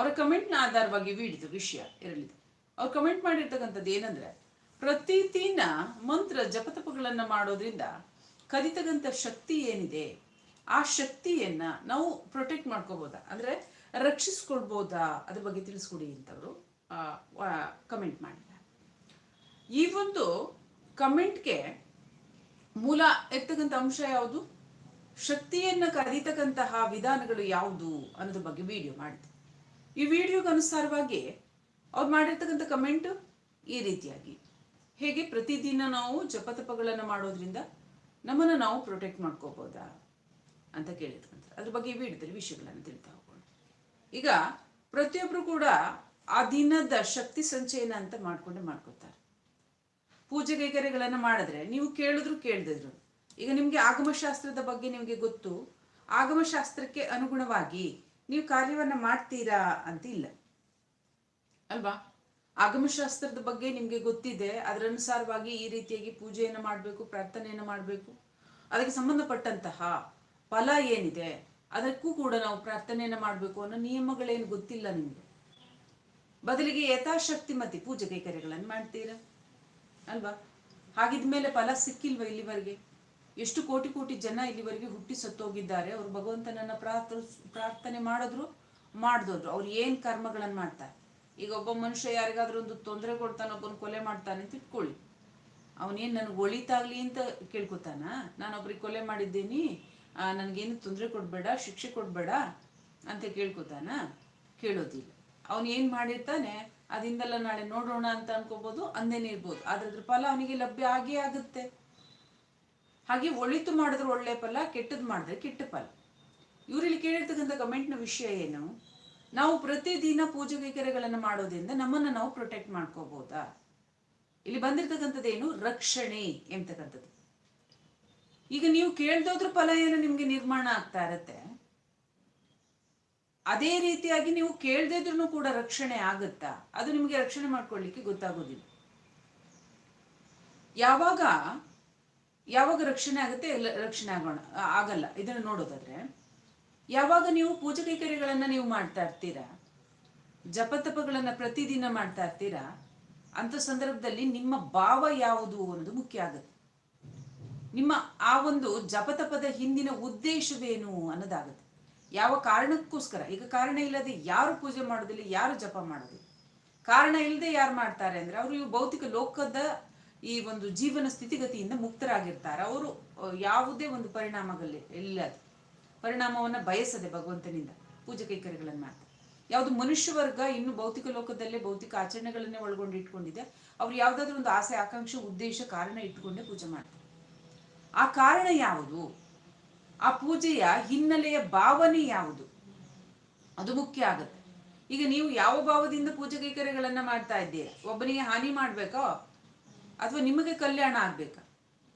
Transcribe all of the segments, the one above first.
ಅವರ ಕಮೆಂಟ್ನ ಆಧಾರವಾಗಿ ವಿಡಿದ ವಿಷಯ ಇರಲಿದೆ. ಅವ್ರು ಕಮೆಂಟ್ ಮಾಡಿರ್ತಕ್ಕಂಥದ್ದು ಏನಂದ್ರೆ ಪ್ರತಿದಿನ ಮಂತ್ರ ಜಪತಪಗಳನ್ನು ಮಾಡೋದ್ರಿಂದ ಕಲಿತಕ್ಕಂಥ ಶಕ್ತಿ ಏನಿದೆ? ಆ ಶಕ್ತಿಯನ್ನ ನಾವು ಪ್ರೊಟೆಕ್ಟ್ ಮಾಡ್ಕೋಬೋದಾ? ಅಂದ್ರೆ ರಕ್ಷಿಸ್ಕೊಳ್ಬೋದಾ? ಅದ್ರ ಬಗ್ಗೆ ತಿಳಿಸ್ಕೊಡಿ ಅಂತವರು ಕಮೆಂಟ್ ಮಾಡಿದ್ದಾರೆ. ಈ ಒಂದು ಕಮೆಂಟ್ಗೆ ಮೂಲ ಇರ್ತಕ್ಕಂಥ ಅಂಶ ಯಾವುದು? ಶಕ್ತಿಯನ್ನ ಕರೀತಕ್ಕಂತಹ ವಿಧಾನಗಳು ಯಾವುದು ಅನ್ನೋದ್ರ ಬಗ್ಗೆ ವಿಡಿಯೋ ಮಾಡಿದೆ ಈ ವಿಡಿಯೋಗೆ ಅನುಸಾರವಾಗಿ ಅವ್ರು ಮಾಡಿರ್ತಕ್ಕಂಥ ಕಮೆಂಟ್ ಈ ರೀತಿಯಾಗಿ. ಹೇಗೆ ಪ್ರತಿದಿನ ನಾವು ಜಪತಪಗಳನ್ನು ಮಾಡೋದ್ರಿಂದ ನಮ್ಮನ್ನು ನಾವು ಪ್ರೊಟೆಕ್ಟ್ ಮಾಡ್ಕೋಬೋದಾ ಅಂತ ಕೇಳಿರ್ತಕ್ಕಂಥ ಅದ್ರ ಬಗ್ಗೆ ವಿಡಿಯೋದಲ್ಲಿ ವಿಷಯಗಳನ್ನು ತಿಳಿತಾ ಹೋಗೋಣ. ಈಗ ಪ್ರತಿಯೊಬ್ಬರು ಕೂಡ ಆ ದಿನದ ಶಕ್ತಿ ಸಂಚಯನ ಅಂತ ಮಾಡ್ಕೊಂಡೆ ಮಾಡ್ಕೋತಾರೆ. ಪೂಜೆ ಕೈಕರ್ಯಗಳನ್ನ ಮಾಡಿದ್ರೆ ನೀವು ಕೇಳಿದ್ರು ಕೇಳಿದ್ರು ಈಗ ನಿಮಗೆ ಆಗಮಶಾಸ್ತ್ರದ ಬಗ್ಗೆ ನಿಮಗೆ ಗೊತ್ತು. ಆಗಮಶಾಸ್ತ್ರಕ್ಕೆ ಅನುಗುಣವಾಗಿ ನೀವು ಕಾರ್ಯವನ್ನು ಮಾಡ್ತೀರಾ ಅಂತ ಇಲ್ಲ ಅಲ್ವಾ? ಆಗಮಶಾಸ್ತ್ರದ ಬಗ್ಗೆ ನಿಮಗೆ ಗೊತ್ತಿದೆ ಅದರ ಅನುಸಾರವಾಗಿ ಈ ರೀತಿಯಾಗಿ ಪೂಜೆಯನ್ನು ಮಾಡಬೇಕು, ಪ್ರಾರ್ಥನೆಯನ್ನು ಮಾಡಬೇಕು. ಅದಕ್ಕೆ ಸಂಬಂಧಪಟ್ಟಂತಹ ಫಲ ಏನಿದೆ, ಅದಕ್ಕೂ ಕೂಡ ನಾವು ಪ್ರಾರ್ಥನೆಯನ್ನು ಮಾಡಬೇಕು ಅನ್ನೋ ನಿಯಮಗಳೇನು ಗೊತ್ತಿಲ್ಲ ನಿಮಗೆ? ಬದಲಿಗೆ ಯಥಾಶಕ್ತಿ ಮತ್ತೆ ಪೂಜೆ ಕೈಕರ್ಯಗಳನ್ನು ಮಾಡ್ತೀರಾ? ಅಲ್ವಾ? ಹಾಗಿದ್ಮೇಲೆ ಫಲ ಸಿಕ್ಕಿಲ್ವ ಇಲ್ಲಿವರೆಗೆ? ಎಷ್ಟು ಕೋಟಿ ಕೋಟಿ ಜನ ಇಲ್ಲಿವರೆಗೆ ಹುಟ್ಟಿ ಸತ್ತೋಗಿದ್ದಾರೆ, ಅವರು ಭಗವಂತನನ್ನ ಪ್ರಾರ್ಥ ಪ್ರಾರ್ಥನೆ ಮಾಡಿದ್ರು, ಮಾಡ್ದೋದ್ರು. ಅವ್ರು ಏನ್ ಕರ್ಮಗಳನ್ನ ಮಾಡ್ತಾರೆ? ಈಗ ಒಬ್ಬ ಮನುಷ್ಯ ಯಾರಿಗಾದ್ರೂ ಒಂದು ತೊಂದರೆ ಕೊಡ್ತಾನೆ, ಒಬ್ಬನ ಕೊಲೆ ಮಾಡ್ತಾನೆ ಅಂತ ಇಟ್ಕೊಳ್ಳಿ. ಅವನೇನ್ ನನಗೆ ಒಳಿತಾಗ್ಲಿ ಅಂತ ಕೇಳ್ಕೊತಾನ? ನಾನು ಒಬ್ರಿಗೆ ಕೊಲೆ ಮಾಡಿದ್ದೀನಿ ನನಗೇನು ತೊಂದರೆ ಕೊಡ್ಬೇಡ, ಶಿಕ್ಷೆ ಕೊಡ್ಬೇಡ ಅಂತ ಕೇಳ್ಕೊತಾನ? ಕೇಳೋದಿಲ್ಲ. ಅವನು ಏನ್ ಮಾಡಿರ್ತಾನೆ, ಅದಿಂದಲ್ಲ ನಾಳೆ ನೋಡೋಣ ಅಂತ ಅನ್ಕೋಬಹುದು ಅಂದೇನೆ ಇರ್ಬೋದು. ಅದ್ರ ಫಲ ಅವನಿಗೆ ಲಭ್ಯ ಆಗೇ ಆಗುತ್ತೆ. ಹಾಗೆ ಒಳಿತು ಮಾಡಿದ್ರೆ ಒಳ್ಳೆ ಫಲ, ಕೆಟ್ಟದ್ದು ಮಾಡಿದ್ರೆ ಕೆಟ್ಟ ಫಲ. ಇವರಲ್ಲಿ ಕೇಳಿರ್ತಕ್ಕಂಥ ಕಮೆಂಟ್ನ ವಿಷಯ ಏನು? ನಾವು ಪ್ರತಿದಿನ ಪೂಜೆ ಕೈಕರ್ಯಗಳನ್ನು ಮಾಡೋದ್ರಿಂದ ನಮ್ಮನ್ನ ನಾವು ಪ್ರೊಟೆಕ್ಟ್ ಮಾಡ್ಕೋಬಹುದಾ ಇಲ್ಲಿ ಬಂದಿರ್ತಕ್ಕಂಥದ್ದೇನು ರಕ್ಷಣೆ ಎಂತಕ್ಕಂಥದ್ದು ಈಗ ನೀವು ಕೇಳ್ದೋದ್ರ ಫಲ ಏನು ನಿಮ್ಗೆ ನಿರ್ಮಾಣ ಆಗ್ತಾ ಇರತ್ತೆ? ಅದೇ ರೀತಿಯಾಗಿ ನೀವು ಕೇಳ್ದಿದ್ರು ಕೂಡ ರಕ್ಷಣೆ ಆಗುತ್ತಾ? ಅದು ನಿಮಗೆ ರಕ್ಷಣೆ ಮಾಡ್ಕೊಳ್ಳಿಕ್ಕೆ ಗೊತ್ತಾಗೋದಿಲ್ಲ. ಯಾವಾಗ ಯಾವಾಗ ರಕ್ಷಣೆ ಆಗುತ್ತೆ ರಕ್ಷಣೆ ಆಗೋಣ ಆಗಲ್ಲ. ಇದನ್ನು ನೋಡೋದಾದ್ರೆ, ಯಾವಾಗ ನೀವು ಪೂಜೆ ಕೈಕರ್ಯಗಳನ್ನ ನೀವು ಮಾಡ್ತಾ ಇರ್ತೀರಾ, ಜಪತಪಗಳನ್ನ ಪ್ರತಿದಿನ ಮಾಡ್ತಾ ಇರ್ತೀರಾ, ಅಂತ ಸಂದರ್ಭದಲ್ಲಿ ನಿಮ್ಮ ಭಾವ ಯಾವುದು ಅನ್ನೋದು ಮುಖ್ಯ ಆಗುತ್ತೆ. ನಿಮ್ಮ ಆ ಒಂದು ಜಪತಪದ ಹಿಂದಿನ ಉದ್ದೇಶವೇನು ಅನ್ನೋದಾಗುತ್ತೆ. ಯಾವ ಕಾರಣಕ್ಕೋಸ್ಕರ, ಈಗ ಕಾರಣ ಇಲ್ಲದೆ ಯಾರು ಪೂಜೆ ಮಾಡೋದಿಲ್ಲ, ಯಾರು ಜಪ ಮಾಡೋದಿಲ್ಲ. ಕಾರಣ ಇಲ್ಲದೆ ಯಾರು ಮಾಡ್ತಾರೆ ಅಂದ್ರೆ, ಅವರು ಭೌತಿಕ ಲೋಕದ ಈ ಒಂದು ಜೀವನ ಸ್ಥಿತಿಗತಿಯಿಂದ ಮುಕ್ತರಾಗಿರ್ತಾರೆ. ಅವರು ಯಾವುದೇ ಒಂದು ಪರಿಣಾಮಗಳಲ್ಲಿ ಎಲ್ಲ ಪರಿಣಾಮವನ್ನ ಬಯಸದೆ ಭಗವಂತನಿಂದ ಪೂಜೆ ಕೈಕರ್ಯಗಳನ್ನು ಮಾಡ್ತಾರೆ. ಯಾವುದು ಮನುಷ್ಯ ವರ್ಗ ಇನ್ನು ಭೌತಿಕ ಲೋಕದಲ್ಲೇ ಭೌತಿಕ ಆಚರಣೆಗಳನ್ನೇ ಒಳಗೊಂಡು ಇಟ್ಕೊಂಡಿದೆ. ಅವ್ರು ಯಾವ್ದಾದ್ರು ಒಂದು ಆಸೆ, ಆಕಾಂಕ್ಷೆ, ಉದ್ದೇಶ, ಕಾರಣ ಇಟ್ಕೊಂಡೇ ಪೂಜೆ ಮಾಡ್ತಾರೆ. ಆ ಕಾರಣ ಯಾವುದು? ಆ ಪೂಜೆಯ ಹಿನ್ನೆಲೆಯ ಭಾವನೆ ಯಾವುದು? ಅದು ಮುಖ್ಯ ಆಗುತ್ತೆ. ಈಗ ನೀವು ಯಾವ ಭಾವದಿಂದ ಪೂಜೆ ಕೈಕರ್ಯಗಳನ್ನ ಮಾಡ್ತಾ ಇದ್ದೀರಾ? ಒಬ್ಬನಿಗೆ ಹಾನಿ ಮಾಡ್ಬೇಕೋ? ಅಥವಾ ನಿಮಗೆ ಕಲ್ಯಾಣ ಆಗ್ಬೇಕಾ?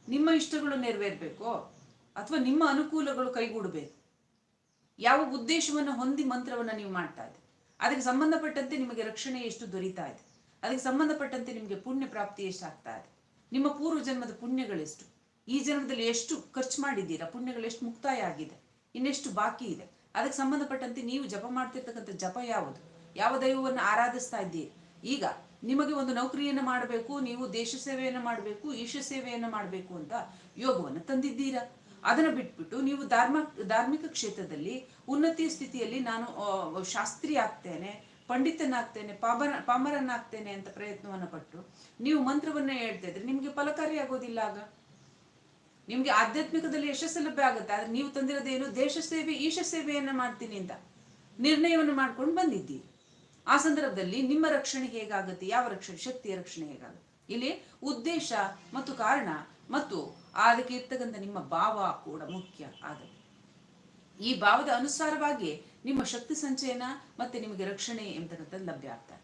ನಿಮ್ಮ ಇಷ್ಟಗಳು ನೆರವೇರ್ಬೇಕೋ? ಅಥವಾ ನಿಮ್ಮ ಅನುಕೂಲಗಳು ಕೈಗೂಡಬೇಕು? ಯಾವ ಉದ್ದೇಶವನ್ನು ಹೊಂದಿ ಮಂತ್ರವನ್ನು ನೀವು ಮಾಡ್ತಾ ಇದೆ ಅದಕ್ಕೆ ಸಂಬಂಧಪಟ್ಟಂತೆ ನಿಮಗೆ ರಕ್ಷಣೆ ಎಷ್ಟು ದೊರೀತಾ ಇದೆ? ಅದಕ್ಕೆ ಸಂಬಂಧಪಟ್ಟಂತೆ ನಿಮಗೆ ಪುಣ್ಯ ಪ್ರಾಪ್ತಿ ಎಷ್ಟು ಆಗ್ತಾ ಇದೆ? ನಿಮ್ಮ ಪೂರ್ವ ಜನ್ಮದ ಪುಣ್ಯಗಳೆಷ್ಟು ಈ ಜನ್ಮದಲ್ಲಿ ಎಷ್ಟು ಖರ್ಚು ಮಾಡಿದ್ದೀರಾ? ಪುಣ್ಯಗಳು ಎಷ್ಟು ಮುಕ್ತಾಯ ಆಗಿದೆ? ಇನ್ನೆಷ್ಟು ಬಾಕಿ ಇದೆ? ಅದಕ್ಕೆ ಸಂಬಂಧಪಟ್ಟಂತೆ ನೀವು ಜಪ ಮಾಡ್ತಿರ್ತಕ್ಕಂಥ ಜಪ ಯಾವುದು? ಯಾವ ದೈವವನ್ನು ಆರಾಧಿಸ್ತಾ ಇದ್ದೀರಿ? ಈಗ ನಿಮಗೆ ಒಂದು ನೌಕರಿಯನ್ನು ಮಾಡಬೇಕು, ನೀವು ದೇಶ ಸೇವೆಯನ್ನು ಮಾಡಬೇಕು, ಈಶ ಸೇವೆಯನ್ನು ಮಾಡಬೇಕು ಅಂತ ಯೋಗವನ್ನು ತಂದಿದ್ದೀರಾ? ಅದನ್ನ ಬಿಟ್ಬಿಟ್ಟು ನೀವು ಧಾರ್ಮ, ಧಾರ್ಮಿಕ ಕ್ಷೇತ್ರದಲ್ಲಿ ಉನ್ನತಿಯ ಸ್ಥಿತಿಯಲ್ಲಿ ನಾನು ಶಾಸ್ತ್ರಿ ಆಗ್ತೇನೆ, ಪಂಡಿತನಾಗ್ತೇನೆ ಪಾಮರ ಪಾಮರನಾಗ್ತೇನೆ ಅಂತ ಪ್ರಯತ್ನವನ್ನು ಪಟ್ಟು ನೀವು ಮಂತ್ರವನ್ನ ಹೇಳ್ತಾ ಇದ್ರೆ ನಿಮಗೆ ಫಲಕಾರಿ ಆಗೋದಿಲ್ಲ ಆಗ? ನಿಮ್ಗೆ ಆಧ್ಯಾತ್ಮಿಕದಲ್ಲಿ ಯಶಸ್ಸು ಲಭ್ಯ ಆಗುತ್ತೆ, ಆದ್ರೆ ನೀವು ತಂದಿರೋದೇನು ದೇಶ ಸೇವೆ, ಈಶ ಸೇವೆಯನ್ನ ಮಾಡ್ತೀನಿ ಅಂತ ನಿರ್ಣಯವನ್ನು ಮಾಡ್ಕೊಂಡು ಬಂದಿದ್ದೀರಿ. ಆ ಸಂದರ್ಭದಲ್ಲಿ ನಿಮ್ಮ ರಕ್ಷಣೆ ಹೇಗಾಗುತ್ತೆ? ಯಾವ ರಕ್ಷಣೆ? ಶಕ್ತಿಯ ರಕ್ಷಣೆ ಹೇಗಾಗುತ್ತೆ? ಇಲ್ಲಿ ಉದ್ದೇಶ ಮತ್ತು ಕಾರಣ ಮತ್ತು ಅದಕ್ಕೆ ಇರ್ತಕ್ಕಂಥ ನಿಮ್ಮ ಭಾವ ಕೂಡ ಮುಖ್ಯ ಆಗುತ್ತೆ ಈ ಭಾವದ ಅನುಸಾರವಾಗಿ ನಿಮ್ಮ ಶಕ್ತಿ ಸಂಚಯನ ಮತ್ತೆ ನಿಮಗೆ ರಕ್ಷಣೆ ಎಂಬತಕ್ಕಂಥದ್ದು ಲಭ್ಯ ಆಗ್ತದೆ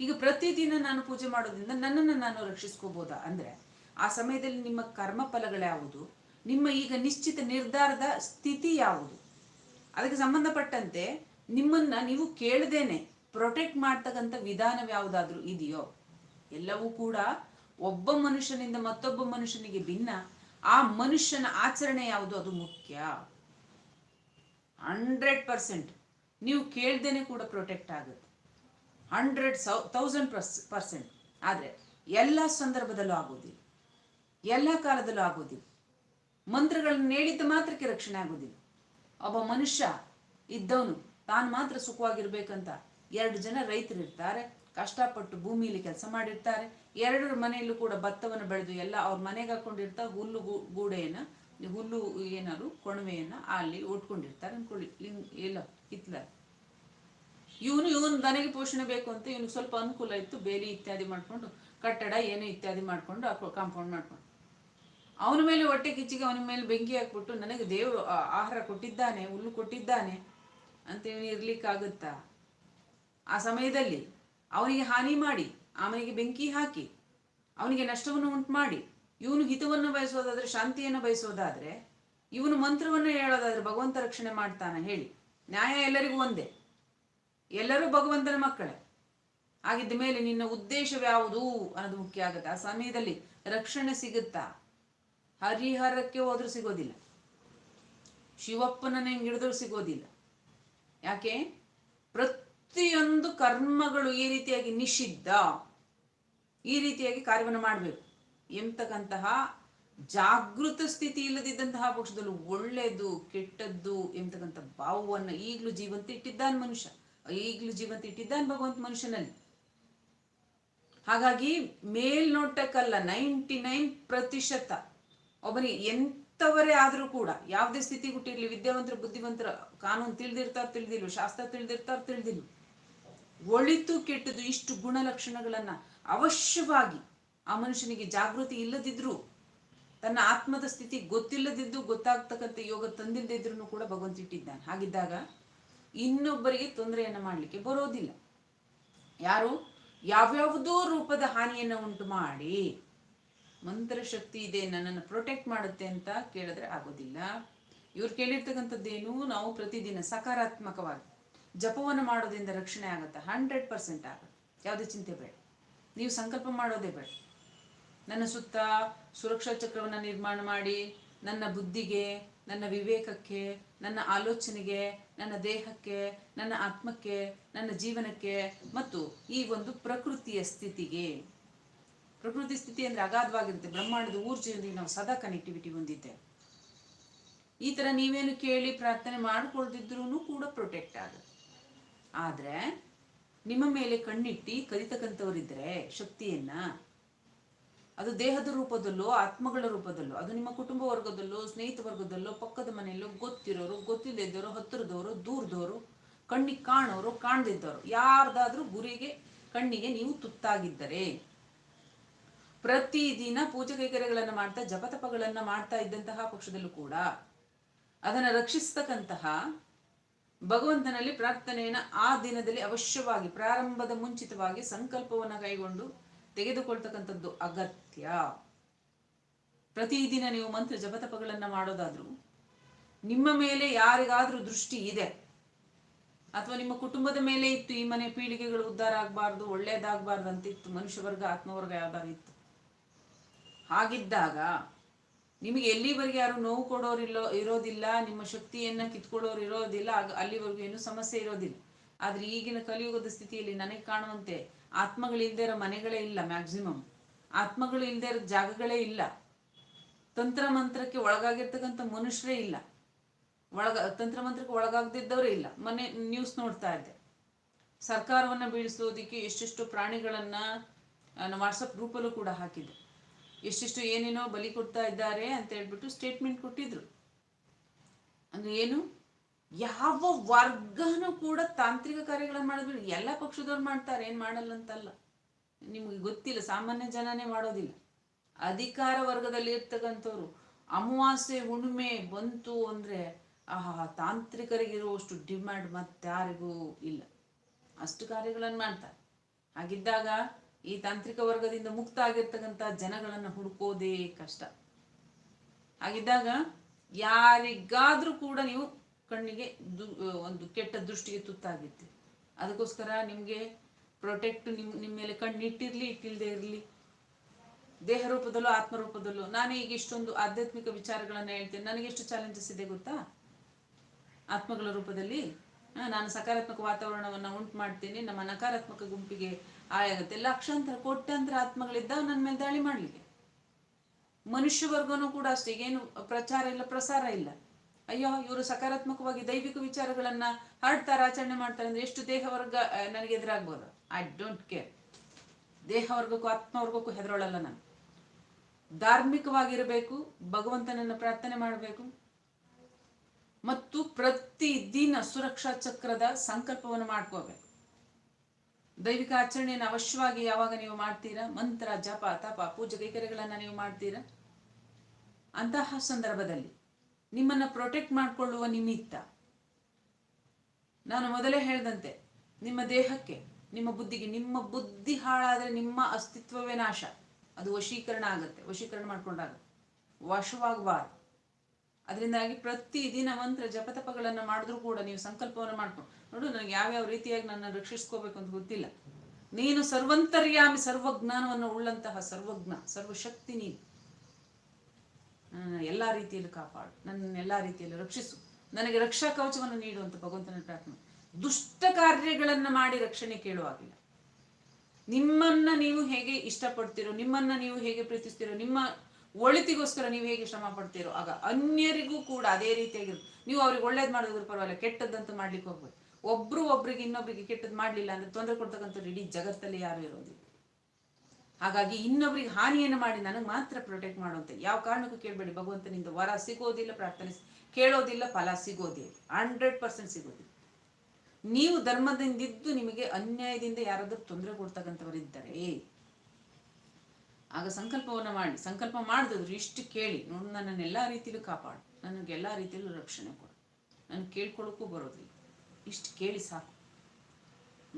ಈಗ ಪ್ರತಿದಿನ ನಾನು ಪೂಜೆ ಮಾಡೋದ್ರಿಂದ ನನ್ನನ್ನು ನಾನು ರಕ್ಷಿಸ್ಕೋಬೋದಾ? ಅಂದ್ರೆ ಆ ಸಮಯದಲ್ಲಿ ನಿಮ್ಮ ಕರ್ಮ ಫಲಗಳ್ಯಾವುದು ನಿಮ್ಮ ಈಗ ನಿಶ್ಚಿತ ನಿರ್ಧಾರದ ಸ್ಥಿತಿ ಯಾವುದು? ಅದಕ್ಕೆ ಸಂಬಂಧಪಟ್ಟಂತೆ ನಿಮ್ಮನ್ನ ನೀವು ಕೇಳದೇನೆ. ಪ್ರೊಟೆಕ್ಟ್ ಮಾಡ್ತಕ್ಕಂಥ ವಿಧಾನ ಯಾವುದಾದ್ರೂ ಇದೆಯೋ, ಎಲ್ಲವೂ ಕೂಡ ಒಬ್ಬ ಮನುಷ್ಯನಿಂದ ಮತ್ತೊಬ್ಬ ಮನುಷ್ಯನಿಗೆ ಭಿನ್ನ. ಆ ಮನುಷ್ಯನ ಆಚರಣೆ ಯಾವುದು? ಅದು ಮುಖ್ಯ. Hundred percent. ನೀವು ಕೇಳ್ದೇನೆ ಕೂಡ ಪ್ರೊಟೆಕ್ಟ್ ಆಗುತ್ತೆ. ಹಂಡ್ರೆಡ್ ಸೌ ತೌಸಂಡ್ ಪರ್ಸ್, ಪರ್ಸೆಂಟ್. ಆದರೆ ಎಲ್ಲ ಸಂದರ್ಭದಲ್ಲೂ ಆಗೋದಿಲ್ಲ. ಎಲ್ಲ ಕಾಲದಲ್ಲೂ ಆಗೋದಿಲ್ಲ. ಮಂತ್ರಗಳನ್ನ ಹೇಳಿದ್ದ ಮಾತ್ರಕ್ಕೆ ರಕ್ಷಣೆ ಆಗೋದಿಲ್ಲ. ಒಬ್ಬ ಮನುಷ್ಯ ಇದ್ದವನು, ತಾನು ಮಾತ್ರ ಸುಖವಾಗಿರ್ಬೇಕಂತ ಎರಡು ಜನ ರೈತರು ಇರ್ತಾರೆ ಕಷ್ಟಪಟ್ಟು ಭೂಮಿಯಲ್ಲಿ ಕೆಲಸ ಮಾಡಿರ್ತಾರೆ, ಎರಡರ ಮನೆಯಲ್ಲೂ ಕೂಡ ಭತ್ತವನ್ನು ಬೆಳೆದು ಎಲ್ಲ ಅವ್ರ ಮನೆಗೆ ಹಾಕೊಂಡಿರ್ತಾರೆ ಹುಲ್ಲು ಗೂಡೆಯನ್ನು, ಹುಲ್ಲು ಏನಾದ್ರು ಕೊಣವೆಯನ್ನ ಅಲ್ಲಿ ಉಟ್ಕೊಂಡಿರ್ತಾರೆ ಅನ್ಕೊಳ್ಳಿ. ಲಿಂಗ್ ಇಲ್ಲ ಹಿತ್ಲರ್. ಇವನು ಇವನು ದನಗೆ ಪೋಷಣೆ ಬೇಕು ಅಂತ ಇವನು ಸ್ವಲ್ಪ ಅನುಕೂಲ ಇತ್ತು. ಬೇಲಿ ಇತ್ಯಾದಿ ಮಾಡ್ಕೊಂಡು, ಕಟ್ಟಡ, ಏನೋ ಇತ್ಯಾದಿ ಮಾಡ್ಕೊಂಡು ಕಾಂಪೌಂಡ್ ಮಾಡ್ಕೊಂಡು. ಅವನ ಮೇಲೆ ಹೊಟ್ಟೆ ಕಿಚ್ಚಿಗೆ ಅವನ ಮೇಲೆ ಬೆಂಕಿ ಹಾಕ್ಬಿಟ್ಟು ನನಗೆ ದೇವರು ಆಹಾರ ಕೊಟ್ಟಿದ್ದಾನೆ, ಹುಲ್ಲು ಕೊಟ್ಟಿದ್ದಾನೆ ಅಂತ ಇವನು ಇರ್ಲಿಕ್ಕಾಗುತ್ತಾ? ಆ ಸಮಯದಲ್ಲಿ ಅವನಿಗೆ ಹಾನಿ ಮಾಡಿ ಅವನಿಗೆ ಬೆಂಕಿ ಹಾಕಿ, ಅವನಿಗೆ ನಷ್ಟವನ್ನು ಉಂಟು ಮಾಡಿ ಇವನು ಹಿತವನ್ನು ಬಯಸೋದಾದ್ರೆ ಶಾಂತಿಯನ್ನು ಬಯಸೋದಾದ್ರೆ ಇವನು ಮಂತ್ರವನ್ನು ಹೇಳೋದಾದ್ರೆ ಭಗವಂತ ರಕ್ಷಣೆ ಮಾಡ್ತಾನೆ ಹೇಳಿ. ನ್ಯಾಯ ಎಲ್ಲರಿಗೂ ಒಂದೇ. ಎಲ್ಲರೂ ಭಗವಂತನ ಮಕ್ಕಳೇ. ಆಗಿದ್ದ ಮೇಲೆ ನಿನ್ನ ಉದ್ದೇಶವ್ಯಾವುದು ಅನ್ನೋದು ಮುಖ್ಯ ಆಗುತ್ತೆ. ಆ ಸಮಯದಲ್ಲಿ ರಕ್ಷಣೆ ಸಿಗುತ್ತಾ? ಹರಿಹರಕ್ಕೆ ಹೋದ್ರೂ ಸಿಗೋದಿಲ್ಲ. ಶಿವಪ್ಪನನ್ನ ಹಿಡಿದ್ರು ಸಿಗೋದಿಲ್ಲ. ಯಾಕೆ? ಪ್ರತಿಯೊಂದು ಕರ್ಮಗಳು ಈ ರೀತಿಯಾಗಿ ನಿಷಿದ್ಧ, ಈ ರೀತಿಯಾಗಿ ಕಾರ್ಯವನ್ನು ಮಾಡಬೇಕು. ಎಂತಕ್ಕಂತಹ ಜಾಗೃತ ಸ್ಥಿತಿ ಇಲ್ಲದಿದ್ದಂತಹ ಪಕ್ಷದಲ್ಲೂ ಒಳ್ಳೆಯದು, ಕೆಟ್ಟದ್ದು ಎಂತಕ್ಕಂಥ ಭಾವವನ್ನು ಈಗಲೂ ಜೀವಂತ ಇಟ್ಟಿದ್ದಾನೆ ಮನುಷ್ಯ. ಈಗಲೂ ಜೀವಂತ ಇಟ್ಟಿದ್ದಾನೆ ಭಗವಂತ ಮನುಷ್ಯನಲ್ಲಿ. ಹಾಗಾಗಿ ಮೇಲ್ನೋಟಕ್ಕಲ್ಲ, ನೈಂಟಿ ನೈನ್ ಪ್ರತಿಶತ ಒಬ್ಬನಿಗೆ ಎಂಥವರೇ ಆದರೂ ಕೂಡ ಯಾವುದೇ ಸ್ಥಿತಿ ಹುಟ್ಟಿರ್ಲಿ, ವಿದ್ಯಾವಂತರು, ಬುದ್ಧಿವಂತರ, ಕಾನೂನು ತಿಳಿದಿರ್ತಾರ ತಿಳಿದಿಲ್ವ, ಶಾಸ್ತ್ರ ತಿಳಿದಿರ್ತಾರ ತಿಳಿದಿಲ್ವ ಒಳಿತು ಕೆಟ್ಟದು ಇಷ್ಟು ಗುಣಲಕ್ಷಣಗಳನ್ನ ಅವಶ್ಯವಾಗಿ ಆ ಮನುಷ್ಯನಿಗೆ ಜಾಗೃತಿ ಇಲ್ಲದಿದ್ರು, ತನ್ನ ಆತ್ಮದ ಸ್ಥಿತಿ ಗೊತ್ತಿಲ್ಲದಿದ್ದು ಗೊತ್ತಾಗ್ತಕ್ಕಂಥ ಯೋಗ ತಂದಿಲ್ಲದಿದ್ರು ಕೂಡ ಭಗವಂತ ಇಟ್ಟಿದ್ದಾನೆ. ಹಾಗಿದ್ದಾಗ ಇನ್ನೊಬ್ಬರಿಗೆ ತೊಂದರೆಯನ್ನು ಮಾಡಲಿಕ್ಕೆ ಬರೋದಿಲ್ಲ. ಯಾರು? ಯಾವ್ಯಾವುದೋ ರೂಪದ ಹಾನಿಯನ್ನು ಉಂಟು ಮಾಡಿ ಮಂತ್ರಶಕ್ತಿ ಇದೆ, ನನ್ನನ್ನು ಪ್ರೊಟೆಕ್ಟ್ ಮಾಡುತ್ತೆ ಅಂತ ಕೇಳಿದ್ರೆ ಆಗೋದಿಲ್ಲ. ಇವ್ರು ಕೇಳಿರ್ತಕ್ಕಂಥದ್ದೇನು? ನಾವು ಪ್ರತಿದಿನ ಸಕಾರಾತ್ಮಕವಾಗಿ ಜಪವನ್ನು ಮಾಡೋದ್ರಿಂದ ರಕ್ಷಣೆ ಆಗುತ್ತೆ. ಹಂಡ್ರೆಡ್ ಪರ್ಸೆಂಟ್ ಆಗುತ್ತೆ. ಯಾವುದೇ ಚಿಂತೆ ಬೇಡ. ನೀವು ಸಂಕಲ್ಪ ಮಾಡೋದೇ ಬೇಡ. ನನ್ನ ಸುತ್ತ ಸುರಕ್ಷಾ ಚಕ್ರವನ್ನು ನಿರ್ಮಾಣ ಮಾಡಿ, ನನ್ನ ಬುದ್ಧಿಗೆ, ನನ್ನ ವಿವೇಕಕ್ಕೆ, ನನ್ನ ಆಲೋಚನೆಗೆ, ನನ್ನ ದೇಹಕ್ಕೆ, ನನ್ನ ಆತ್ಮಕ್ಕೆ, ನನ್ನ ಜೀವನಕ್ಕೆ, ಮತ್ತು ಈ ಒಂದು ಪ್ರಕೃತಿಯ ಸ್ಥಿತಿಗೆ. ಪ್ರಕೃತಿ ಸ್ಥಿತಿ ಅಂದರೆ ಅಗಾಧವಾಗಿರುತ್ತೆ. ಬ್ರಹ್ಮಾಂಡದ ಊರ್ಜೆಯೊಂದಿಗೆ ನಾವು ಸದಾ ಕನೆಕ್ಟಿವಿಟಿ ಹೊಂದಿದ್ದೆ ಈ ತರ ನೀವೇನು ಕೇಳಿ ಪ್ರಾರ್ಥನೆ ಮಾಡ್ಕೊಳ್ದಿದ್ರು ಕೂಡ ಪ್ರೊಟೆಕ್ಟ್ ಆಗುತ್ತೆ. ಆದ್ರೆ ನಿಮ್ಮ ಮೇಲೆ ಕಣ್ಣಿಟ್ಟಿ ಕಲಿತಕ್ಕಂಥವರಿದ್ರೆ ಶಕ್ತಿಯನ್ನ, ಅದು ದೇಹದ ರೂಪದಲ್ಲೋ, ಆತ್ಮಗಳ ರೂಪದಲ್ಲೋ, ಅದು ನಿಮ್ಮ ಕುಟುಂಬ ವರ್ಗದಲ್ಲೋ, ಸ್ನೇಹಿತ ವರ್ಗದಲ್ಲೋ, ಪಕ್ಕದ ಮನೆಯಲ್ಲೋ ಗೊತ್ತಿರೋರು ಗೊತ್ತಿಲ್ಲದಿದ್ದವರು ಹತ್ತಿರದವರು, ದೂರದವರು, ಕಣ್ಣಿಗೆ ಕಾಣೋರು ಕಾಣದಿದ್ದವರು ಯಾರ್ದಾದ್ರೂ ಗುರಿಗೆ ಕಣ್ಣಿಗೆ ನೀವು ತುತ್ತಾಗಿದ್ದರೆ, ಪ್ರತಿದಿನ ಪೂಜೆ ಕೈಕರ್ಯಗಳನ್ನು ಮಾಡ್ತಾ ಜಪತಪಗಳನ್ನ ಮಾಡ್ತಾ ಇದ್ದಂತಹ ಪಕ್ಷದಲ್ಲೂ ಕೂಡ ಅದನ್ನು ರಕ್ಷಿಸ್ತಕ್ಕಂತಹ ಭಗವಂತನಲ್ಲಿ ಪ್ರಾರ್ಥನೆಯನ್ನು ಆ ದಿನದಲ್ಲಿ ಅವಶ್ಯವಾಗಿ, ಪ್ರಾರಂಭದ ಮುಂಚಿತವಾಗಿ ಸಂಕಲ್ಪವನ್ನು ಕೈಗೊಂಡು ತೆಗೆದುಕೊಳ್ತಕ್ಕಂಥದ್ದು ಅಗತ್ಯ. ಪ್ರತಿದಿನ ನೀವು ಮಂತ್ರ ಜಪತಪಗಳನ್ನು ಮಾಡೋದಾದ್ರೂ, ನಿಮ್ಮ ಮೇಲೆ ಯಾರಿಗಾದ್ರೂ ದೃಷ್ಟಿ ಇದೆ, ಅಥವಾ ನಿಮ್ಮ ಕುಟುಂಬದ ಮೇಲೆ ಇತ್ತು, ಈ ಮನೆ ಪೀಳಿಗೆಗಳು ಉದ್ಧಾರ ಆಗಬಾರ್ದು, ಒಳ್ಳೇದಾಗಬಾರ್ದು ಅಂತಿತ್ತು, ಮನುಷ್ಯ ವರ್ಗ, ಆತ್ಮವರ್ಗ ಯಾವ್ದಾರು ಇತ್ತು. ಹಾಗಿದ್ದಾಗ ನಿಮಗೆ ಎಲ್ಲಿವರೆಗೆ ಯಾರು ನೋವು ಕೊಡೋರಿಲ್ಲೋ, ಇರೋದಿಲ್ಲ, ನಿಮ್ಮ ಶಕ್ತಿಯನ್ನ ಕಿತ್ಕೊಳ್ಳೋರು ಇರೋದಿಲ್ಲ ಅಲ್ಲಿವರೆಗೂ ಏನು ಸಮಸ್ಯೆ ಇರೋದಿಲ್ಲ. ಆದ್ರೆ ಈಗಿನ ಕಲಿಯುಗದ ಸ್ಥಿತಿಯಲ್ಲಿ ನನಗೆ ಕಾಣುವಂತೆ ಆತ್ಮಗಳಿಲ್ದೇ ಇರೋ ಮನೆಗಳೇ ಇಲ್ಲ ಮ್ಯಾಕ್ಸಿಮಮ್ ಆತ್ಮಗಳು ಇಲ್ಲದೆ ಇರೋ ಜಾಗಗಳೇ ಇಲ್ಲ. ತಂತ್ರ ಮಂತ್ರಕ್ಕೆ ಒಳಗಾಗಿರ್ತಕ್ಕಂಥ ಮನುಷ್ಯರೇ ಇಲ್ಲ. ಒಳಗ ತಂತ್ರ ಮಂತ್ರಕ್ಕೆ ಒಳಗಾಗದಿದ್ದವರೇ ಇಲ್ಲ. ಮನೆ ನ್ಯೂಸ್ ನೋಡ್ತಾ ಇದ್ದೆ. ಸರ್ಕಾರವನ್ನ ಬೀಳಿಸೋದಿಕ್ಕೆ ಎಷ್ಟೆಷ್ಟು ಪ್ರಾಣಿಗಳನ್ನ ನಾನು ವಾಟ್ಸಪ್ ಗ್ರೂಪಲ್ಲೂ ಕೂಡ ಹಾಕಿದ್ದೆ. ಎಷ್ಟೆಷ್ಟು ಏನೇನೋ ಬಲಿ ಕೊಡ್ತಾ ಇದ್ದಾರೆ ಅಂತ ಹೇಳ್ಬಿಟ್ಟು ಸ್ಟೇಟ್ಮೆಂಟ್ ಕೊಟ್ಟಿದ್ರು. ಅಂದ್ರೆ ಏನು? ಯಾವ ವರ್ಗನೂ ಕೂಡ ತಾಂತ್ರಿಕ ಕಾರ್ಯಗಳನ್ನು ಮಾಡಿದ್ರು ಎಲ್ಲ ಪಕ್ಷದವ್ರು ಮಾಡ್ತಾರೆ, ಏನು ಮಾಡಲ್ಲ ಅಂತಲ್ಲ ನಿಮ್ಗೆ ಗೊತ್ತಿಲ್ಲ, ಸಾಮಾನ್ಯ ಜನನೇ ಮಾಡೋದಿಲ್ಲ. ಅಧಿಕಾರ ವರ್ಗದಲ್ಲಿ ಇರ್ತಕ್ಕಂಥವ್ರು, ಅಮಾವಾಸ್ಯೆ ಹುಣ್ಣಿಮೆ ಬಂತು ಅಂದ್ರೆ, ಆಹಾ, ತಾಂತ್ರಿಕರಿಗಿರುವಷ್ಟು ಡಿಮ್ಯಾಂಡ್ ಮತ್ತಾರಿಗೂ ಇಲ್ಲ. ಅಷ್ಟು ಕಾರ್ಯಗಳನ್ನು ಮಾಡ್ತಾರೆ. ಹಾಗಿದ್ದಾಗ ಈ ತಾಂತ್ರಿಕ ವರ್ಗದಿಂದ ಮುಕ್ತ ಆಗಿರ್ತಕ್ಕಂಥ ಜನಗಳನ್ನು ಹುಡುಕೋದೇ ಕಷ್ಟ. ಹಾಗಿದ್ದಾಗ ಯಾರಿಗಾದ್ರೂ ಕೂಡ ನೀವು ಕಣ್ಣಿಗೆ ಒಂದು ಕೆಟ್ಟ ದೃಷ್ಟಿಗೆ ತುತ್ತಾಗಿತ್ತು ಅದಕ್ಕೋಸ್ಕರ ನಿಮಗೆ ಪ್ರೊಟೆಕ್ಟ್ ನಿಮ್ ನಿಮ್ಮ ಮೇಲೆ ಕಣ್ಣಿಟ್ಟಿರ್ಲಿ ಇಟ್ಟಿಲ್ಲದೆ ಇರಲಿ. ದೇಹ ರೂಪದಲ್ಲೂ, ಆತ್ಮ ರೂಪದಲ್ಲೋ, ನಾನು ಈಗ ಇಷ್ಟೊಂದು ಆಧ್ಯಾತ್ಮಿಕ ವಿಚಾರಗಳನ್ನು ಹೇಳ್ತೇನೆ. ನನಗೆ ಎಷ್ಟು ಚಾಲೆಂಜಸ್ ಇದೆ ಗೊತ್ತಾ? ಆತ್ಮಗಳ ರೂಪದಲ್ಲಿ ನಾನು ಸಕಾರಾತ್ಮಕ ವಾತಾವರಣವನ್ನು ಉಂಟು ಮಾಡ್ತೀನಿ. ನಮ್ಮ ನಕಾರಾತ್ಮಕ ಗುಂಪಿಗೆ ಆಯಾಗುತ್ತೆ. ಲಕ್ಷಾಂತರ, ಕೋಟ್ಯಾಂತರ ಆತ್ಮಗಳಿದ್ದಾವೆ ನನ್ನ ಮೇಲೆ ದಾಳಿ ಮಾಡಲಿಕ್ಕೆ. ಮನುಷ್ಯ ವರ್ಗನೂ ಕೂಡ ಅಷ್ಟೇ ಏನು ಪ್ರಚಾರ ಇಲ್ಲ, ಪ್ರಸಾರ ಇಲ್ಲ. ಅಯ್ಯೋ, ಇವರು ಸಕಾರಾತ್ಮಕವಾಗಿ ದೈವಿಕ ವಿಚಾರಗಳನ್ನ ಹರಡ್ತಾರೆ ಆಚರಣೆ ಮಾಡ್ತಾರೆ ಅಂದ್ರೆ ಎಷ್ಟು ದೇಹ ವರ್ಗ ನನಗೆ ಎದುರಾಗ್ಬೋದು? ಐ ಡೋಂಟ್ ಕೇರ್ ದೇಹ ವರ್ಗಕ್ಕೂ ಆತ್ಮ ವರ್ಗಕ್ಕೂ ಹೆದರೋಳಲ್ಲ ನಾನು. ಧಾರ್ಮಿಕವಾಗಿರಬೇಕು, ಭಗವಂತನನ್ನ ಪ್ರಾರ್ಥನೆ ಮಾಡಬೇಕು. ಮತ್ತು ಪ್ರತಿದಿನ ಸುರಕ್ಷಾ ಚಕ್ರದ ಸಂಕಲ್ಪವನ್ನು ಮಾಡ್ಕೋಬೇಕು. ದೈವಿಕ ಆಚರಣೆಯನ್ನು ಅವಶ್ಯವಾಗಿ ಯಾವಾಗ ನೀವು ಮಾಡ್ತೀರಾ? ಮಂತ್ರ, ಜಪ, ತಪ, ಪೂಜೆ, ಕೈಕರ್ಯಗಳನ್ನ ನೀವು ಮಾಡ್ತೀರಾ? ಅಂತಹ ಸಂದರ್ಭದಲ್ಲಿ ನಿಮ್ಮನ್ನ ಪ್ರೊಟೆಕ್ಟ್ ಮಾಡಿಕೊಳ್ಳುವ ನಿಮಿತ್ತ ನಾನು ಮೊದಲೇ ಹೇಳಿದಂತೆ, ನಿಮ್ಮ ದೇಹಕ್ಕೆ, ನಿಮ್ಮ ಬುದ್ಧಿಗೆ, ನಿಮ್ಮ ಬುದ್ಧಿ ಹಾಳಾದ್ರೆ ನಿಮ್ಮ ಅಸ್ತಿತ್ವವೇ ನಾಶ. ಅದು ವಶೀಕರಣ ಆಗುತ್ತೆ, ವಶೀಕರಣ ಮಾಡಿಕೊಂಡಾಗ. ವಶವಾಗಬಾರ್ದು. ಅದರಿಂದಾಗಿ ಪ್ರತಿದಿನ ಮಂತ್ರ ಜಪತಪಗಳನ್ನು ಮಾಡಿದ್ರೂ ಕೂಡ ನೀವು ಸಂಕಲ್ಪವನ್ನು ಮಾಡ್ಕೊಂಡು ನೋಡು, ನನಗೆ ಯಾವ್ಯಾವ ರೀತಿಯಾಗಿ ನನ್ನ ರಕ್ಷಿಸ್ಕೋಬೇಕು ಅಂತ ಗೊತ್ತಿಲ್ಲ. ನೀನು ಸರ್ವಂತರ್ಯಾಮಿ, ಸರ್ವಜ್ಞಾನವನ್ನು ಉಳ್ಳಂತಹ ಸರ್ವಜ್ಞ, ಸರ್ವಶಕ್ತಿ ನೀನು. ಎಲ್ಲ ರೀತಿಯಲ್ಲಿ ಕಾಪಾಡು ನನ್ನ ಎಲ್ಲ ರೀತಿಯಲ್ಲಿ ರಕ್ಷಿಸು. ನನಗೆ ರಕ್ಷಾ ಕವಚವನ್ನು ನೀಡುವಂತ ಭಗವಂತನ ಪ್ರಾರ್ಥನೆ. ದುಷ್ಟ ಕಾರ್ಯಗಳನ್ನ ಮಾಡಿ ರಕ್ಷಣೆ ಕೇಳುವಾಗಿಲ್ಲ ನಿಮ್ಮನ್ನ ನೀವು ಹೇಗೆ ಇಷ್ಟಪಡ್ತೀರೋ, ನಿಮ್ಮನ್ನ ನೀವು ಹೇಗೆ ಪ್ರೀತಿಸ್ತೀರೋ, ನಿಮ್ಮ ಒಳಿತಿಗೋಸ್ಕರ ನೀವು ಹೇಗೆ ಶ್ರಮ ಪಡ್ತೀರೋ, ಆಗ ಅನ್ಯರಿಗೂ ಕೂಡ ಅದೇ ರೀತಿಯಾಗಿರುತ್ತೆ. ನೀವು ಅವ್ರಿಗೆ ಒಳ್ಳೇದು ಮಾಡೋದ್ರ ಪರವಾಗಿಲ್ಲ, ಕೆಟ್ಟದ್ದಂತ ಮಾಡ್ಲಿಕ್ಕೆ ಹೋಗ್ಬೇಕು ಒಬ್ರು ಒಬ್ರಿಗೆ ಇನ್ನೊಬ್ರಿಗೆ ಕೆಟ್ಟದ್ ಮಾಡ್ಲಿಲ್ಲ ಅಂದ್ರೆ ತೊಂದರೆ ಕೊಡ್ತಕ್ಕಂಥವ್ರು ಇಡೀ ಜಗತ್ತಲ್ಲಿ ಯಾರು ಇರೋದಿಲ್ಲ. ಹಾಗಾಗಿ ಇನ್ನೊಬ್ರಿಗೆ ಹಾನಿಯನ್ನು ಮಾಡಿ ನನಗೆ ಮಾತ್ರ ಪ್ರೊಟೆಕ್ಟ್ ಮಾಡುವಂತೆ ಯಾವ ಕಾರಣಕ್ಕೂ ಕೇಳಬೇಡಿ. ಭಗವಂತನಿಂದ ವರ ಸಿಗೋದಿಲ್ಲ, ಪ್ರಾರ್ಥನೆ ಕೇಳೋದಿಲ್ಲ, ಫಲ ಸಿಗೋದಿಲ್ಲ ಹಂಡ್ರೆಡ್ ಪರ್ಸೆಂಟ್ ಸಿಗೋದಿಲ್ಲ. ನೀವು ಧರ್ಮದಿಂದಿದ್ದು ನಿಮಗೆ ಅನ್ಯಾಯದಿಂದ ಯಾರಾದರೂ ತೊಂದರೆ ಕೊಡ್ತಕ್ಕಂಥವರಿದ್ದರೆ, ಆಗ ಸಂಕಲ್ಪವನ್ನು ಮಾಡಿ, ಸಂಕಲ್ಪ ಮಾಡಿದ್ರು ಇಷ್ಟು ಕೇಳಿ, ನೋಡು ನನ್ನನ್ನು ಎಲ್ಲ ರೀತಿಯಲ್ಲೂ ಕಾಪಾಡು ನನಗೆ ಎಲ್ಲ ರೀತಿಯಲ್ಲೂ ರಕ್ಷಣೆ ಕೊಡು. ನಾನು ಕೇಳ್ಕೊಳ್ಳೋಕ್ಕೂ ಬರೋದಿಲ್ಲ. ಇಷ್ಟು ಕೇಳಿ ಸಾಕು.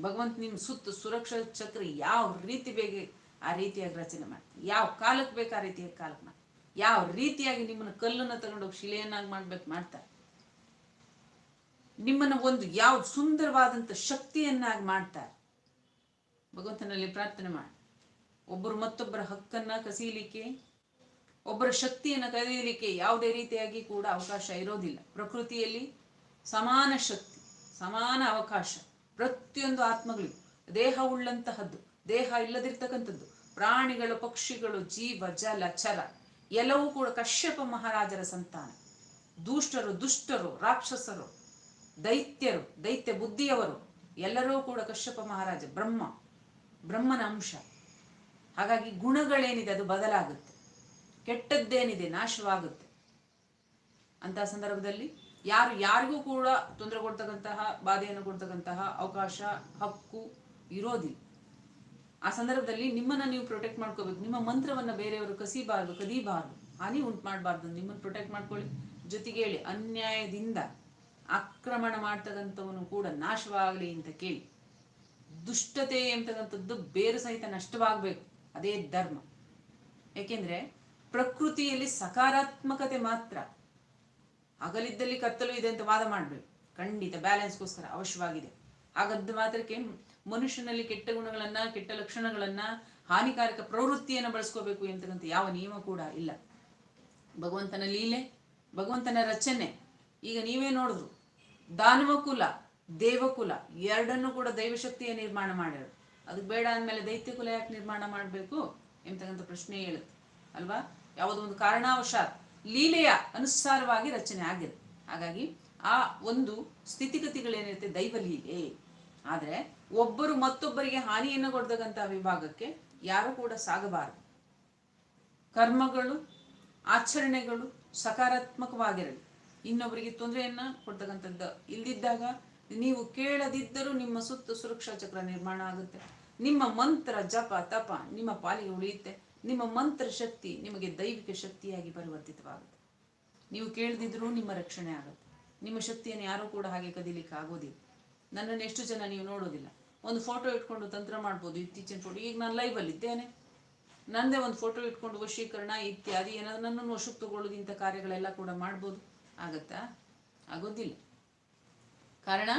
ಭಗವಂತ ನಿಮ್ಮ ಸುತ್ತ ಸುರಕ್ಷಾ ಚಕ್ರ ಯಾವ ರೀತಿ ಬೇಗ ಆ ರೀತಿಯಾಗಿ ರಚನೆ ಮಾಡ್ತಾನೆ? ಯಾವ ಕಾಲಕ್ಕೆ ಬೇಕು ಆ ರೀತಿಯಾಗಿ ಕಾಲಕ್ಕೆ ಮಾಡ್ತಾನೆ? ಯಾವ ರೀತಿಯಾಗಿ ನಿಮ್ಮನ್ನು ಕಲ್ಲನ್ನು ತಗೊಂಡೋಗಿ ಶಿಲೆಯನ್ನಾಗಿ ಮಾಡ್ಬೇಕು ಮಾಡ್ತಾರೆ ನಿಮ್ಮನ್ನು ಒಂದು ಯಾವ ಸುಂದರವಾದಂಥ ಶಕ್ತಿಯನ್ನಾಗಿ ಮಾಡ್ತಾರೆ ಭಗವಂತನಲ್ಲಿ ಪ್ರಾರ್ಥನೆ ಮಾಡಿ. ಒಬ್ಬರು ಮತ್ತೊಬ್ಬರ ಹಕ್ಕನ್ನ ಕಸೀಲಿಕ್ಕೆ, ಒಬ್ಬರ ಶಕ್ತಿಯನ್ನು ಕದಿಯಲಿಕ್ಕೆ ಯಾವುದೇ ರೀತಿಯಾಗಿ ಕೂಡ ಅವಕಾಶ ಇರೋದಿಲ್ಲ. ಪ್ರಕೃತಿಯಲ್ಲಿ ಸಮಾನ ಶಕ್ತಿ ಸಮಾನ ಅವಕಾಶ. ಪ್ರತಿಯೊಂದು ಆತ್ಮಗಳಿಗೂ ದೇಹ ಉಳ್ಳಂತಹದ್ದು, ದೇಹ ಇಲ್ಲದಿರ್ತಕ್ಕಂಥದ್ದು, ಪ್ರಾಣಿಗಳು, ಪಕ್ಷಿಗಳು, ಜೀವ, ಜಲ, ಚರ, ಎಲ್ಲವೂ ಕೂಡ ಕಶ್ಯಪ ಮಹಾರಾಜರ ಸಂತಾನ. ದುಷ್ಟರು ದುಷ್ಟರು, ರಾಕ್ಷಸರು, ದೈತ್ಯರು, ದೈತ್ಯ ಬುದ್ಧಿಯವರು, ಎಲ್ಲರೂ ಕೂಡ ಕಶ್ಯಪ ಮಹಾರಾಜ, ಬ್ರಹ್ಮ, ಬ್ರಹ್ಮನ ಅಂಶ. ಹಾಗಾಗಿ ಗುಣಗಳೇನಿದೆ ಅದು ಬದಲಾಗುತ್ತೆ. ಕೆಟ್ಟದ್ದೇನಿದೆ ನಾಶವಾಗುತ್ತೆ. ಅಂತ ಸಂದರ್ಭದಲ್ಲಿ ಯಾರು ಯಾರಿಗೂ ಕೂಡ ತೊಂದರೆ ಕೊಡ್ತಕ್ಕಂತಹ, ಬಾಧೆಯನ್ನು ಕೊಡ್ತಕ್ಕಂತಹ ಅವಕಾಶ, ಹಕ್ಕು ಇರೋದಿಲ್ಲ. ಆ ಸಂದರ್ಭದಲ್ಲಿ ನಿಮ್ಮನ್ನ ನೀವು ಪ್ರೊಟೆಕ್ಟ್ ಮಾಡ್ಕೋಬೇಕು. ನಿಮ್ಮ ಮಂತ್ರವನ್ನ ಬೇರೆಯವರು ಕಸಿಬಾರ್ದು, ಕದಿಬಾರ್ದು. ಹಾನಿ ಉಂಟು ಮಾಡಬಾರ್ದು. ನಿಮ್ಮನ್ನು ಪ್ರೊಟೆಕ್ಟ್ ಮಾಡ್ಕೊಳ್ಳಿ. ಜೊತೆಗೆ ಹೇಳಿ, ಅನ್ಯಾಯದಿಂದ ಆಕ್ರಮಣ ಮಾಡ್ತಕ್ಕಂಥವನು ಕೂಡ ನಾಶವಾಗಲಿ ಅಂತ ಕೇಳಿ. ದುಷ್ಟತೆ ಎಂತಕ್ಕಂಥದ್ದು ಬೇರು ಸಹಿತ ನಷ್ಟವಾಗಬೇಕು. ಅದೇ ಧರ್ಮ. ಯಾಕೆಂದ್ರೆ ಪ್ರಕೃತಿಯಲ್ಲಿ ಸಕಾರಾತ್ಮಕತೆ ಮಾತ್ರ. ಹಗಲಿದ್ದಲ್ಲಿ ಕತ್ತಲು ಇದೆ ಅಂತ ವಾದ ಮಾಡಬೇಕು. ಖಂಡಿತ ಬ್ಯಾಲೆನ್ಸ್ಗೋಸ್ಕರ ಅವಶ್ಯವಾಗಿದೆ. ಹಾಗದ್ದು ಮಾತ್ರಕ್ಕೆ ಮನುಷ್ಯನಲ್ಲಿ ಕೆಟ್ಟ ಗುಣಗಳನ್ನ, ಕೆಟ್ಟ ಲಕ್ಷಣಗಳನ್ನ, ಹಾನಿಕಾರಕ ಪ್ರವೃತ್ತಿಯನ್ನು ಬಳಸ್ಕೋಬೇಕು ಎಂತಕ್ಕಂಥ ಯಾವ ನಿಯಮ ಕೂಡ ಇಲ್ಲ. ಭಗವಂತನ ಲೀಲೆ, ಭಗವಂತನ ರಚನೆ. ಈಗ ನೀವೇ ನೋಡಿದ್ರು, ದಾನವಕುಲ, ದೇವಕುಲ ಎರಡನ್ನೂ ಕೂಡ ದೈವಶಕ್ತಿಯ ನಿರ್ಮಾಣ ಮಾಡಿರೋದು ಅದಕ್ಕೆ ಬೇಡ ಅಂದಮೇಲೆ ದೈತ್ಯ ಕುಲ ಯಾಕೆ ನಿರ್ಮಾಣ ಮಾಡಬೇಕು ಎಂತಕ್ಕಂಥ ಪ್ರಶ್ನೆ ಹೇಳುತ್ತೆ ಅಲ್ವಾ? ಯಾವುದೋ ಒಂದು ಕಾರಣಾವಶಾತ್ ಲೀಲೆಯ ಅನುಸಾರವಾಗಿ ರಚನೆ ಆಗಿದೆ ಹಾಗಾಗಿ ಆ ಒಂದು ಸ್ಥಿತಿಗತಿಗಳೇನಿರುತ್ತೆ? ದೈವ ಲೀಲೆ ಆದರೆ ಒಬ್ಬರು ಮತ್ತೊಬ್ಬರಿಗೆ ಹಾನಿಯನ್ನು ಕೊಡ್ತಕ್ಕಂಥ ವಿಭಾಗಕ್ಕೆ ಯಾರು ಕೂಡ ಸಾಗಬಾರದು. ಕರ್ಮಗಳು, ಆಚರಣೆಗಳು ಸಕಾರಾತ್ಮಕವಾಗಿರಲಿ. ಇನ್ನೊಬ್ಬರಿಗೆ ತೊಂದರೆಯನ್ನ ಕೊಡ್ತಕ್ಕಂಥದ್ದು ಇಲ್ದಿದ್ದಾಗ ನೀವು ಕೇಳದಿದ್ದರೂ ನಿಮ್ಮ ಸುತ್ತ ಸುರಕ್ಷಾ ಚಕ್ರ ನಿರ್ಮಾಣ ಆಗುತ್ತೆ. ನಿಮ್ಮ ಮಂತ್ರ, ಜಪ, ತಪ ನಿಮ್ಮ ಪಾಲಿಗೆ ಉಳಿಯುತ್ತೆ. ನಿಮ್ಮ ಮಂತ್ರ ಶಕ್ತಿ ನಿಮಗೆ ದೈವಿಕ ಶಕ್ತಿಯಾಗಿ ಪರಿವರ್ತಿತವಾಗುತ್ತೆ. ನೀವು ಕೇಳದಿದ್ರೂ ನಿಮ್ಮ ರಕ್ಷಣೆ ಆಗುತ್ತೆ. ನಿಮ್ಮ ಶಕ್ತಿಯನ್ನು ಯಾರೂ ಕೂಡ ಹಾಗೆ ಕದೀಲಿಕ್ಕೆ ಆಗೋದಿಲ್ಲ. ನನ್ನನ್ನು ಎಷ್ಟು ಜನ ನೀವು ನೋಡೋದಿಲ್ಲ. ಒಂದು ಫೋಟೋ ಇಟ್ಕೊಂಡು ತಂತ್ರ ಮಾಡ್ಬೋದು, ಇತ್ತೀಚಿನ ಫೋಟೋ ಈಗ ನಾನು ಲೈವಲ್ಲಿ ಇದ್ದೇನೆ. ನಂದೇ ಒಂದು ಫೋಟೋ ಇಟ್ಕೊಂಡು ವಶೀಕರಣ, ಇತ್ಯಾದಿ, ಏನಾದ್ರು ನನ್ನನ್ನು ವಶಕ್ಕೆ ತಗೊಳ್ಳೋದು ಇಂಥ ಕಾರ್ಯಗಳೆಲ್ಲ ಕೂಡ ಮಾಡ್ಬೋದು. ಆಗತ್ತಾ? ಆಗೋದಿಲ್ಲ. ಕಾರಣ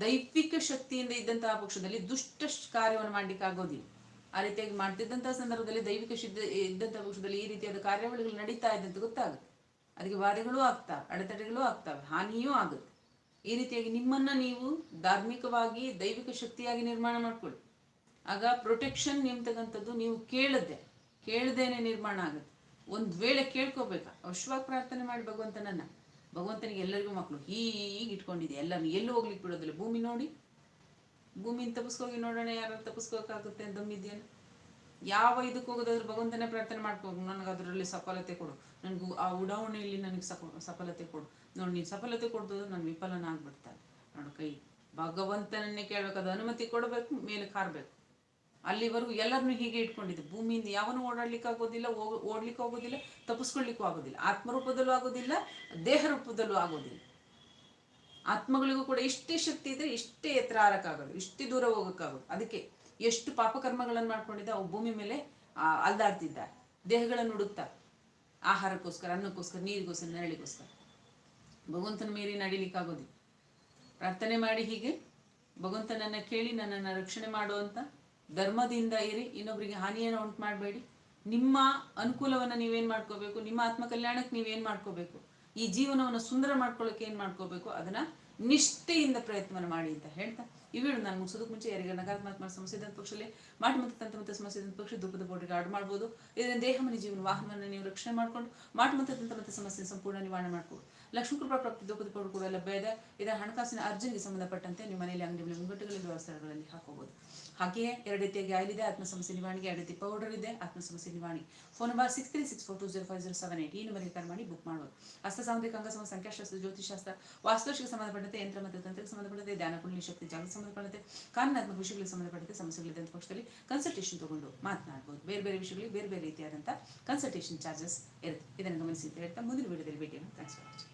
ದೈವಿಕ ಶಕ್ತಿಯಿಂದ ಇದ್ದಂತಹ ಪಕ್ಷದಲ್ಲಿ ದುಷ್ಟ ಕಾರ್ಯವನ್ನು ಮಾಡ್ಲಿಕ್ಕೆ ಆಗೋದಿಲ್ಲ. ಆ ರೀತಿಯಾಗಿ ಮಾಡ್ತಿದ್ದಂತಹ ಸಂದರ್ಭದಲ್ಲಿ ದೈವಿಕ ಶುದ್ಧ ಇದ್ದಂತಹ ಪಕ್ಷದಲ್ಲಿ ಈ ರೀತಿಯಾದ ಕಾರ್ಯಾವಳಿಗಳು ನಡೀತಾ ಇದೆ ಅಂತ ಗೊತ್ತಾಗುತ್ತೆ. ಅದಕ್ಕೆ ಬಾಧೆಗಳೂ ಆಗ್ತಾ ಅಡೆತಡೆಗಳೂ ಆಗ್ತವೆ. ಹಾನಿಯೂ ಆಗುತ್ತೆ. ಈ ರೀತಿಯಾಗಿ ನಿಮ್ಮನ್ನ ನೀವು ಧಾರ್ಮಿಕವಾಗಿ, ದೈವಿಕ ಶಕ್ತಿಯಾಗಿ ನಿರ್ಮಾಣ ಮಾಡ್ಕೊಳ್ಳಿ. ಆಗ ಪ್ರೊಟೆಕ್ಷನ್ ನಿಮ್ತಕ್ಕಂಥದ್ದು ನೀವು ಕೇಳದೆ ಕೇಳದೇನೆ ನಿರ್ಮಾಣ ಆಗುತ್ತೆ. ಒಂದು ವೇಳೆ ಕೇಳ್ಕೋಬೇಕಾ? ಅವಶ್ಯವಾಗಿ ಪ್ರಾರ್ಥನೆ ಮಾಡಿ ಭಗವಂತನನ್ನ. ಭಗವಂತನಿಗೆ ಎಲ್ಲರಿಗೂ ಮಕ್ಕಳು ಹೀಗೆ ಇಟ್ಕೊಂಡಿದೆ. ಎಲ್ಲರನ್ನು ಎಲ್ಲೂ ಹೋಗ್ಲಿಕ್ಕೆ ಬಿಡೋದಿಲ್ಲ. ಭೂಮಿ ನೋಡಿ ಭೂಮಿನ ತಪ್ಪಿಸ್ಕೋಗಿ ನೋಡೋಣ ಯಾರು ತಪ್ಪಿಸ್ಕೋಕಾಗುತ್ತೆ ದಮ್ಮಿದ್ಯೇನು ಯಾವ ಇದಕ್ಕೆ ಹೋಗೋದಾದ್ರೂ ಭಗವಂತನೇ ಪ್ರಾರ್ಥನೆ ಮಾಡ್ಕೋಬೇಕು. ನನಗೆ ಅದರಲ್ಲಿ ಸಫಲತೆ ಕೊಡು. ನನಗೂ ಆ ಉಡಾವಣೆಯಲ್ಲಿ ನನಗೆ ಸಫ, ಸಫಲತೆ ಕೊಡು. ನೋಡಿ, ನೀನು ಸಫಲತೆ ಕೊಡ್ದು ನಾನು ವಿಫಲನ ಆಗ್ಬಿಡ್ತಾನೆ ನೋಡು ಕೈ, ಭಗವಂತನನ್ನೇ ಕೇಳಬೇಕಾದ ಅನುಮತಿ ಕೊಡಬೇಕು, ಮೇಲೆ ಕಾರಬೇಕು. ಅಲ್ಲಿವರೆಗೂ ಎಲ್ಲರನ್ನು ಹೀಗೆ ಇಟ್ಕೊಂಡಿದ್ದೆ. ಭೂಮಿಯಿಂದ ಯಾವನು ಓಡಾಡ್ಲಿಕ್ಕೆ ಆಗೋದಿಲ್ಲ ಓಡ್ಲಿಕ್ಕೆ ಆಗೋದಿಲ್ಲ, ತಪ್ಪಿಸ್ಕೊಳ್ಲಿಕ್ಕೂ ಆಗೋದಿಲ್ಲ. ಆತ್ಮರೂಪದಲ್ಲೂ ಆಗೋದಿಲ್ಲ, ದೇಹ ರೂಪದಲ್ಲೂ ಆಗೋದಿಲ್ಲ. ಆತ್ಮಗಳಿಗೂ ಕೂಡ ಇಷ್ಟೇ ಶಕ್ತಿ ಇದ್ರೆ ಇಷ್ಟೇ ಎತ್ತರ ಹಾರಕ್ಕಾಗೋದು ಇಷ್ಟೇ ದೂರ ಹೋಗೋಕ್ಕಾಗೋದು. ಅದಕ್ಕೆ ಎಷ್ಟು ಪಾಪಕರ್ಮಗಳನ್ನು ಮಾಡ್ಕೊಂಡಿದ್ದ ಅವು ಭೂಮಿ ಮೇಲೆ ಆ, ಅಲ್ದಾಡ್ತಿದ್ದಾರೆ ದೇಹಗಳನ್ನು ಹುಡುಕ್ತಾ ಆಹಾರಕ್ಕೋಸ್ಕರ ಅನ್ನಕ್ಕೋಸ್ಕರ ನೀರಿಗೋಸ್ಕರ ನೆರಳಿಗೋಸ್ಕರ. ಭಗವಂತನ ಮೀರಿ ನಡಿಲಿಕ್ಕಾಗೋದಿಲ್ಲ. ಪ್ರಾರ್ಥನೆ ಮಾಡಿ ಹೀಗೆ ಭಗವಂತನನ್ನ ಕೇಳಿ ನನ್ನನ್ನು ರಕ್ಷಣೆ ಮಾಡುವಂತ ಧರ್ಮದಿಂದ ಇರಿ ಇನ್ನೊಬ್ಬರಿಗೆ ಹಾನಿಯನ್ನು ಉಂಟು ಮಾಡಬೇಡಿ. ನಿಮ್ಮ ಅನುಕೂಲವನ್ನು ನೀವೇನ್ ಮಾಡ್ಕೋಬೇಕು ನಿಮ್ಮ ಆತ್ಮ ಕಲ್ಯಾಣಕ್ಕೆ ನೀವೇನ್ ಮಾಡ್ಕೋಬೇಕು? ಈ ಜೀವನವನ್ನು ಸುಂದರ ಮಾಡ್ಕೊಳ್ಳೋಕೆ ಏನು ಮಾಡ್ಕೋಬೇಕು? ಅದನ್ನ ನಿಷ್ಠೆಯಿಂದ ಪ್ರಯತ್ನ ಮಾಡಿ ಅಂತ ಹೇಳ್ತಾ, ಈ ವಿಡಿಯೋ ನಾನು ಮುಗಿಸೋದಕ್ಕೆ ಮುಂಚೆ ಯಾರಿಗೆ ನಕಾರಾತ್ಮಕ ಸಮಸ್ಯೆ ಇದ್ದಂಥ ಪಕ್ಷದಲ್ಲಿ ಮಾಟಿ ಮತ್ತು ತಂತ್ರ ಮತ್ತು ಸಮಸ್ಯೆ ಇದ್ದಂಥ ಪಕ್ಷ ದುಃಖದ ಬೋಟಿಗೆ ಆಡ್ ಮಾಡ್ಬೋದು. ಇದರಿಂದ ದೇಹ ಮನೆ ಜೀವನ ವಾಹನವನ್ನು ನೀವು ರಕ್ಷಣೆ ಮಾಡ್ಕೊಂಡು ಮಾಟಿ ಮತ್ತು ತಂತ್ರ ಮತ್ತು ಸಮಸ್ಯೆ ಸಂಪೂರ್ಣ ನಿವಾರಣೆ ಮಾಡ್ಬೋದು ಲಕ್ಷ್ಮೀ ಕೃಪಾ ಪ್ರಾಪ್ತಿ ದುಃಖದ ಕೂಡ ಲಭ್ಯ ಇದೆ. ಇದರ ಹಣಕಾಸಿನ ಅರ್ಜಿಗೆ ಸಂಬಂಧಪಟ್ಟಂತೆ ನಿಮ್ಮ ಮನೆಯಲ್ಲಿ ಅಂಗಡಿಗಳಲ್ಲಿ ಮುಂಗಟ್ಟುಗಳಲ್ಲಿ ವ್ಯವಸ್ಥೆಗಳಲ್ಲಿ ಹಾಕೋಬಹುದು ಹಾಗೆಯೇ ಎರಡು ರೀತಿಯ ಆಯಿಲ್ ಇದೆ ಆತ್ಮ ಸಮಸ್ಯೆ ನಿವಾರಣೆಗೆ ಎರಡು ರೀತಿ ಪೌಡರ್ ಇದೆ ಆತ್ಮ ಸಮಸ್ಯೆ ನಿವಾರಣೆ. Phone number six three six four two zero five zero seven eight ಈ ನಂಬರ್ಗೆ ಕರೆ ಮಾಡಿ ಬುಕ್ ಮಾಡ್ಬೋದು. ಹಸ್ತ ಅಂಗ ಸಮ ಸಂಖ್ಯಾಶಾಸ್ತ್ರ ಜ್ಯೋತಿಷಾಸ್ತ್ರ ವಾಸ್ತುಶಿಗೆ ಸಂಬಂಧಪಟ್ಟಂತೆ, ಯಂತ್ರ ಮತ್ತು ತಂತ್ರಕ್ಕೆ ಸಂಬಂಧಪಟ್ಟಂತೆ ಧ್ಯಾನ ಕುಂಡಲಿ ಶಕ್ತಿ ಜಾಗಕ್ಕೆ ಸಂಬಂಧಪಟ್ಟಂತೆ, ಕಾನೂನಾತ್ಮಕ ವಿಷಯಗಳಿಗೆ ಸಂಬಂಧಪಟ್ಟಂತೆ ಸಮಸ್ಯೆಗಳಿದೆ ಅಂತ ಪಕ್ಷದಲ್ಲಿ ಕನ್ಸಲ್ಟೇಷನ್ ತಗೊಂಡು ಮಾತನಾಡಬಹುದು ಬೇರೆ ಬೇರೆ ವಿಷಯಗಳಿಗೆ ಬೇರೆ ಬೇರೆ ರೀತಿಯಾದಂಥ ಕನ್ಸಲ್ಟೇಷನ್ ಚಾರ್ಜಸ್ ಇರುತ್ತೆ. ಇದನ್ನು ಗಮನಿಸಿ ಅಂತ ಹೇಳ್ತಾ ಮುಂದಿನ ವಿಡಿಯೋದಲ್ಲಿ ಭೇಟಿಯನ್ನು ಥ್ಯಾಂಕ್ಸ್ ಫಾರ್